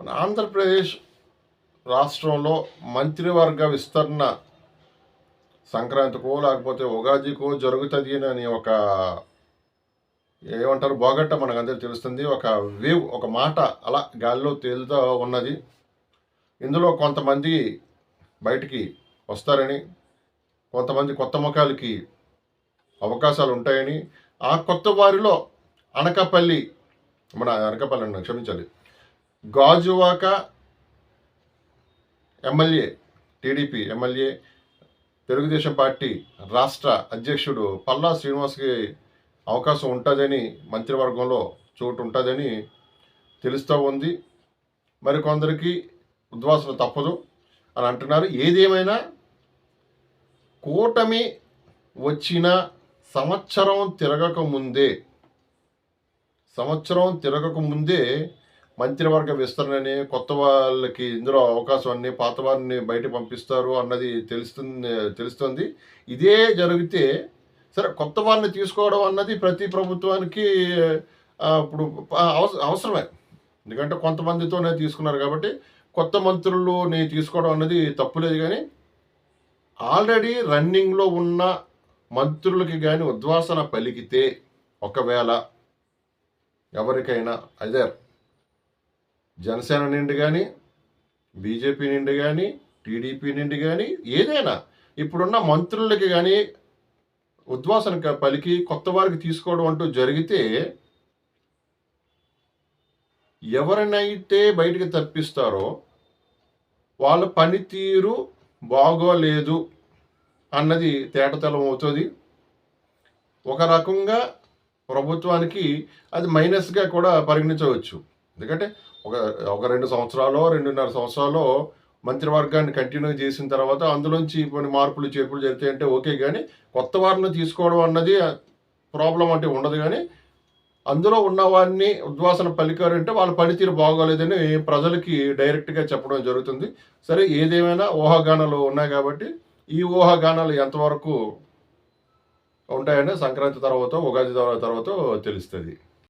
మన ఆంధ్రప్రదేశ్ రాష్ట్రంలో మంత్రివర్గ విస్తరణ సంక్రాంతికో లేకపోతే ఉగాదికో జరుగుతుంది అని ఒక ఏమంటారు బోగట్ట మనకందరికీ తెలుస్తుంది. ఒక వేవ్ ఒక మాట అలా గాల్లో తేలుతూ ఉన్నది. ఇందులో కొంతమంది బయటికి వస్తారని కొంతమంది కొత్త ముఖాలకి అవకాశాలు ఉంటాయని ఆ కొత్త వారిలో అనకాపల్లి మన అనకాపల్లి క్షమించాలి Gajuwaka MLA TDP MLA Telugu Desam party రాష్ట్ర అధ్యక్షుడు పల్లా శ్రీనివాస్కి అవకాశం ఉంటుందని మంత్రివర్గంలో చోటు ఉంటుందని తెలుస్తూ ఉంది. మరికొందరికి ఉద్వాసన తప్పదు అని అంటున్నారు. ఏదేమైనా కూటమి వచ్చిన సంవత్సరం తిరగక ముందే సంవత్సరం తిరగక ముందే మంత్రివర్గ విస్తరణని కొత్త వాళ్ళకి ఇందులో అవకాశం అన్ని పాత వారిని బయట పంపిస్తారు అన్నది తెలుస్తుంది తెలుస్తుంది. ఇదే జరిగితే సరే కొత్త వారిని తీసుకోవడం అన్నది ప్రతి ప్రభుత్వానికి ఇప్పుడు అవసరమే. ఎందుకంటే కొంతమందితోనే తీసుకున్నారు కాబట్టి కొత్త మంత్రులుని తీసుకోవడం అన్నది తప్పులేదు కానీ ఆల్రెడీ రన్నింగ్లో ఉన్న మంత్రులకి కానీ ఉద్వాసన పలికితే ఒకవేళ ఎవరికైనా అదే జనసేన నిండి కానీ బీజేపీ నిండి కానీ టీడీపీ నిండి కానీ ఏదైనా ఇప్పుడున్న మంత్రులకి కానీ ఉద్వాసన పలికి కొత్త వారికి తీసుకోవడం అంటూ జరిగితే ఎవరినైతే బయటికి తప్పిస్తారో వాళ్ళ పనితీరు బాగోలేదు అన్నది తేటతలం అవుతుంది. ఒక రకంగా ప్రభుత్వానికి అది మైనస్గా కూడా పరిగణించవచ్చు. ఎందుకంటే ఒక ఒక రెండు సంవత్సరాలు రెండున్నర సంవత్సరాలు మంత్రివర్గాన్ని కంటిన్యూ చేసిన తర్వాత అందులోంచి కొన్ని మార్పులు చేర్పులు జరిగితే అంటే ఓకే కానీ కొత్త వారిని తీసుకోవడం అన్నది ప్రాబ్లం అంటే ఉండదు కానీ అందులో ఉన్న వారిని ఉద్వాసన పలికారంటే వాళ్ళ పనితీరు బాగోలేదని ప్రజలకి డైరెక్ట్గా చెప్పడం జరుగుతుంది. సరే ఏదేమైనా ఊహాగానాలు ఉన్నాయి కాబట్టి ఈ ఊహాగానాలు ఎంతవరకు ఉంటాయని సంక్రాంతి తర్వాత ఉగాది తర్వాత తెలుస్తుంది.